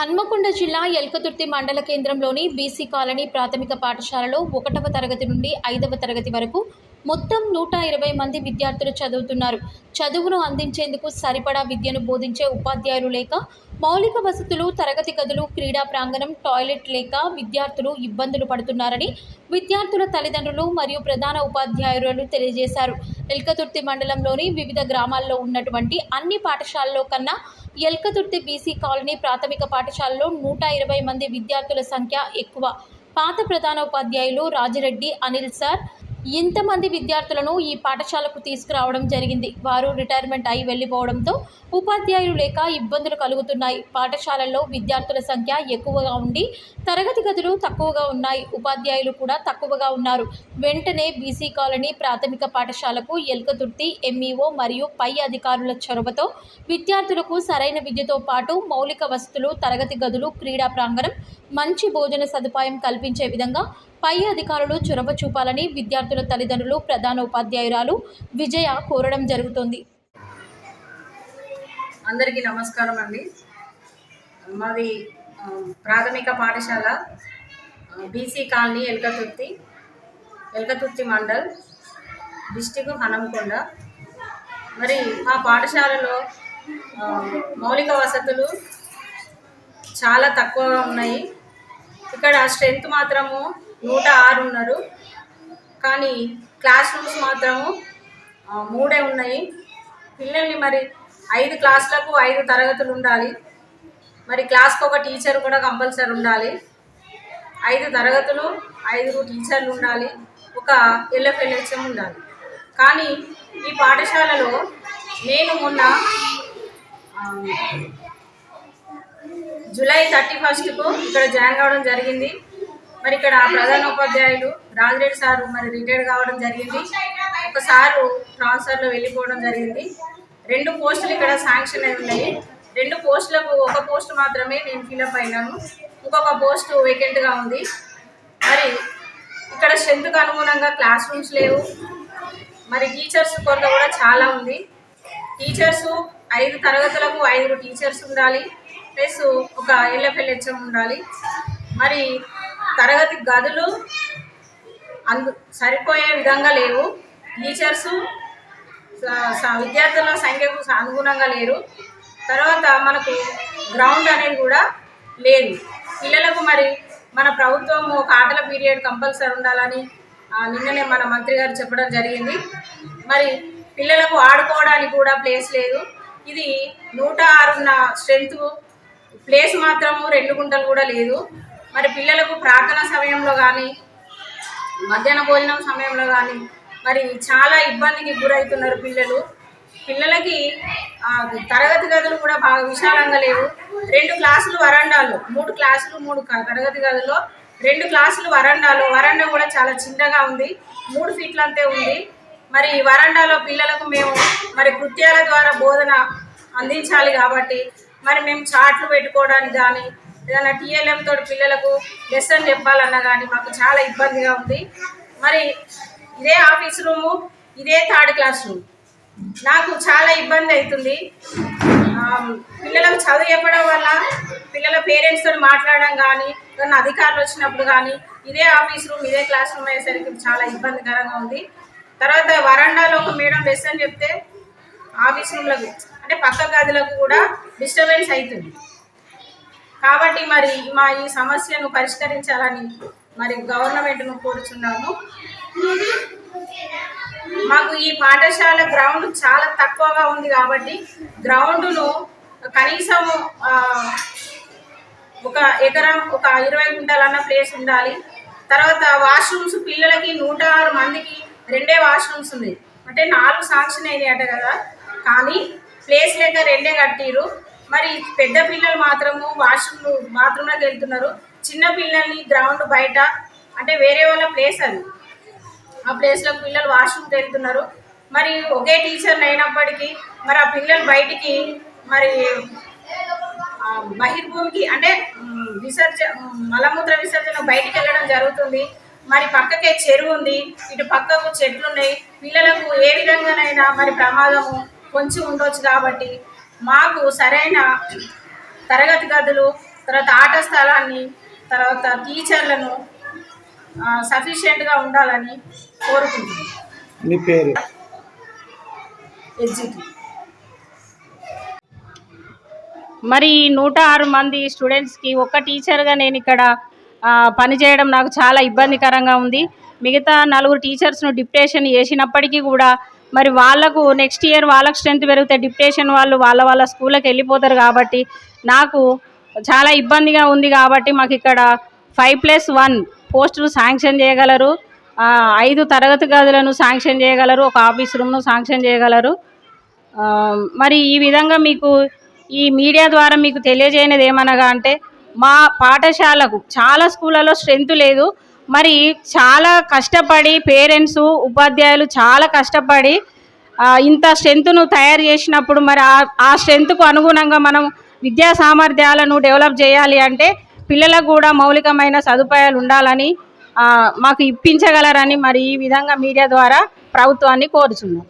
హన్మకొండ జిల్లా ఎల్కతుర్తి మండల కేంద్రంలోని బీసీ కాలనీ ప్రాథమిక పాఠశాలలో ఒకటవ తరగతి నుండి ఐదవ తరగతి వరకు మొత్తం నూట ఇరవై మంది విద్యార్థులు చదువుతున్నారు. చదువును అందించేందుకు సరిపడా విద్యను బోధించే ఉపాధ్యాయులు లేక మౌలిక వసతులు తరగతి గదులు క్రీడా ప్రాంగణం టాయిలెట్ లేక విద్యార్థులు ఇబ్బందులు పడుతున్నారని విద్యార్థుల తల్లిదండ్రులు మరియు ప్రధాన ఉపాధ్యాయులు తెలియజేశారు. ఎల్కతుర్తి మండలంలోని వివిధ గ్రామాల్లో ఉన్నటువంటి అన్ని పాఠశాలల్లో కన్నా ఎల్కతుర్తి బీసీ కాలనీ ప్రాథమిక పాఠశాలలో నూట ఇరవై మంది విద్యార్థుల సంఖ్య ఎక్కువ. పాత ప్రధానోపాధ్యాయులు రాజిరెడ్డి అనిల్ సార్ ఇంతమంది విద్యార్థులను ఈ పాఠశాలకు తీసుకురావడం జరిగింది. వారు రిటైర్మెంట్ అయి వెళ్ళిపోవడంతో ఉపాధ్యాయులు లేక ఇబ్బందులు కలుగుతున్నాయి. పాఠశాలల్లో విద్యార్థుల సంఖ్య ఎక్కువగా ఉండి తరగతి గదులు తక్కువగా ఉన్నాయి. ఉపాధ్యాయులు కూడా తక్కువగా ఉన్నారు. వెంటనే బీసీ కాలనీ ప్రాథమిక పాఠశాలకు ఎల్కతుర్తి ఎంఈఓ మరియు పై అధికారుల చొరవతో విద్యార్థులకు సరైన విద్యతో పాటు మౌలిక వసతులు తరగతి గదులు క్రీడా ప్రాంగణం మంచి భోజన సదుపాయం కల్పించే విధంగా పై అధికారులు చొరవ చూపాలని విద్యార్థుల తల్లిదండ్రులు ప్రధాన ఉపాధ్యాయురాలు విజయ కోరడం జరుగుతోంది. అందరికీ నమస్కారం అండి. మాది ప్రాథమిక పాఠశాల BC colony Elkathurthi Elkathurthi mandal district Hanamkonda. మరి మా పాఠశాలలో మౌలిక వసతులు చాలా తక్కువగా ఉన్నాయి. ఇక్కడ స్ట్రెంత్ మాత్రము నూట ఆరు ఉన్నారు. కానీ క్లాస్ రూమ్స్ మాత్రము మూడే ఉన్నాయి. పిల్లల్ని మరి ఐదు క్లాసులకు ఐదు తరగతులు ఉండాలి. మరి క్లాస్కి ఒక టీచర్ కూడా కంపల్సరీ ఉండాలి. ఐదు తరగతులు ఐదుగురు టీచర్లు ఉండాలి. ఒక ఎల్ఎఫ్ఎల్హెచ్ఎం ఉండాలి. కానీ ఈ పాఠశాలలో నేను మొన్న జూలై థర్టీ ఫస్ట్కు ఇక్కడ జాయిన్ కావడం జరిగింది. మరి ఇక్కడ ప్రధాన ఉపాధ్యాయులు రాజరెడ్డి సారు మరి రిటైర్డ్ కావడం జరిగింది. ఒక సారు ట్రాన్స్ఫర్లో వెళ్ళిపోవడం జరిగింది. రెండు పోస్టులు ఇక్కడ శాంక్షన్ అయి ఉన్నాయి. రెండు పోస్టులకు ఒక పోస్ట్ మాత్రమే నేను ఫిలప్ అయినాను. ఇంకొక పోస్ట్ వేకెంట్గా ఉంది. మరి ఇక్కడ స్ట్రెంత్కు అనుగుణంగా క్లాస్ రూమ్స్ లేవు. మరి టీచర్స్ కొరత కూడా చాలా ఉంది. టీచర్స్ ఐదు తరగతులకు ఐదుగురు టీచర్స్ ఉండాలి. ప్లస్ ఒక ఎల్ఎఫ్ఎల్హెచ్ఎం ఉండాలి. మరి తరగతి గదులు అందు సరిపోయే విధంగా లేవు. టీచర్స్ విద్యార్థుల సంఖ్యకు అనుగుణంగా లేరు. తర్వాత మనకు గ్రౌండ్ అనేది కూడా లేదు. పిల్లలకు మరి మన ప్రభుత్వం ఒక ఆటల పీరియడ్ కంపల్సరీ ఉండాలని ఆ, నిన్ననే మన మంత్రి గారు చెప్పడం జరిగింది. మరి పిల్లలకు ఆడుకోవడానికి కూడా ప్లేస్ లేదు. ఇది నూట ఆరున్న స్ట్రెంత్ ప్లేస్ మాత్రము రెండు గుంటలు కూడా లేదు. మరి పిల్లలకు ప్రార్థన సమయంలో కానీ మధ్యాహ్న భోజనం సమయంలో కానీ మరి చాలా ఇబ్బందికి గురవుతున్నారు పిల్లలు. పిల్లలకి తరగతి గదులు కూడా బాగా విశాలంగా లేవు. రెండు క్లాసులు వరండాలు మూడు క్లాసులు మూడు తరగతి గదుల్లో రెండు క్లాసులు వరండాలు. వరండా కూడా చాలా చిన్నగా ఉంది. మూడు ఫీట్లు అంతే ఉంది. మరి వరండాలో పిల్లలకు మేము మరి కృత్యాల ద్వారా బోధన అందించాలి కాబట్టి మరి మేము చాట్లు పెట్టుకోవడానికి కానీ ఏదైనా టీఎల్ఎం తోటి పిల్లలకు లెసన్ చెప్పాలన్నా కానీ మాకు చాలా ఇబ్బందిగా ఉంది. మరి ఇదే ఆఫీస్ రూము ఇదే థర్డ్ క్లాస్ రూమ్ నాకు చాలా ఇబ్బంది అవుతుంది. పిల్లలకు చదువు చెప్పడం వల్ల పిల్లల పేరెంట్స్ తోటి మాట్లాడడం కానీ ఏదైనా అధికారులు వచ్చినప్పుడు కానీ ఇదే ఆఫీస్ రూమ్ ఇదే క్లాస్ రూమ్ అయ్యేసరికి చాలా ఇబ్బందికరంగా ఉంది. తర్వాత వరండాలో ఒక మేడం లెసన్ చెప్తే ఆఫీస్ రూమ్లకు అంటే పక్క గదులకు కూడా డిస్టర్బెన్స్ అవుతుంది. కాబట్టి మరి మా ఈ సమస్యను పరిష్కరించాలని మరి గవర్నమెంట్ను కోరుచున్నాము. మాకు ఈ పాఠశాల గ్రౌండ్ చాలా తక్కువగా ఉంది కాబట్టి గ్రౌండ్ను కనీసం ఒక ఎకరం ఒక ఇరవై గుంటలన్న ప్లేస్ ఉండాలి. తర్వాత వాష్రూమ్స్ పిల్లలకి నూట ఆరు మందికి రెండే వాష్రూమ్స్ ఉంది అంటే నాలుగు శాంక్షన్ అయినాయి అంట కదా. కానీ ప్లేస్ లేక రెండే కట్టిరు మరి పెద్ద పిల్లలు మాత్రము వాష్రూమ్ బాత్రూంలోకి వెళ్తున్నారు. చిన్న పిల్లల్ని గ్రౌండ్ బయట అంటే వేరే వాళ్ళ ప్లేస్ అది. ఆ ప్లేస్లో పిల్లలు వాష్రూమ్కి వెళ్తున్నారు. మరి ఒకే టీచర్ అయినప్పటికీ మరి ఆ పిల్లలు బయటికి మరి బహిర్భూమికి అంటే విసర్జ మలమూత్ర విసర్జన బయటికి వెళ్ళడం జరుగుతుంది. మరి పక్కకే చెరువు ఉంది. ఇటు పక్కకు చెట్లు ఉన్నాయి పిల్లలకు ఏ విధంగానైనా మరి ప్రమాదము కొంచెం ఉండొచ్చు కాబట్టి మాకు సరైన తరగతి గదులు తర్వాత ఆట స్థలాన్ని తర్వాత టీచర్లను సఫిషియెంట్గా ఉండాలని కోరుకుంటున్నాను మీ పేరు? ఎగ్జిక్యూటివ్ మరి నూట ఆరు మంది స్టూడెంట్స్కి ఒక్క టీచర్గా నేను ఇక్కడ పనిచేయడం నాకు చాలా ఇబ్బందికరంగా ఉంది. మిగతా నలుగురు టీచర్స్ను డిప్టేషన్ చేసినప్పటికీ కూడా మరి వాళ్ళకు నెక్స్ట్ ఇయర్ వాళ్ళకు స్ట్రెంత్ పెరిగితే డిప్టేషన్ వాళ్ళు వాళ్ళ వాళ్ళ స్కూళ్ళకి వెళ్ళిపోతారు కాబట్టి నాకు చాలా ఇబ్బందిగా ఉంది కాబట్టి మాకు ఇక్కడ ఫైవ్ ప్లస్ వన్ పోస్టులు శాంక్షన్ చేయగలరు. ఐదు తరగతి గదులను శాంక్షన్ చేయగలరు. ఒక ఆఫీస్ రూమ్ను శాంక్షన్ చేయగలరు. మరి ఈ విధంగా మీకు ఈ మీడియా ద్వారా మీకు తెలియజేయనిది ఏమనగా అంటే మా పాఠశాలకు చాలా స్కూళ్ళలో స్ట్రెంత్ లేదు. మరి చాలా కష్టపడి పేరెంట్స్ ఉపాధ్యాయులు చాలా కష్టపడి ఇంత స్ట్రెంత్ను తయారు చేసినప్పుడు మరి ఆ స్ట్రెంత్కు అనుగుణంగా మనం విద్యా సామర్థ్యాలను డెవలప్ చేయాలి అంటే పిల్లలకు కూడా మౌలికమైన సదుపాయాలు ఉండాలని మాకు ఇప్పించగలరని మరి ఈ విధంగా మీడియా ద్వారా ప్రభుత్వాన్ని కోరుచున్నాం.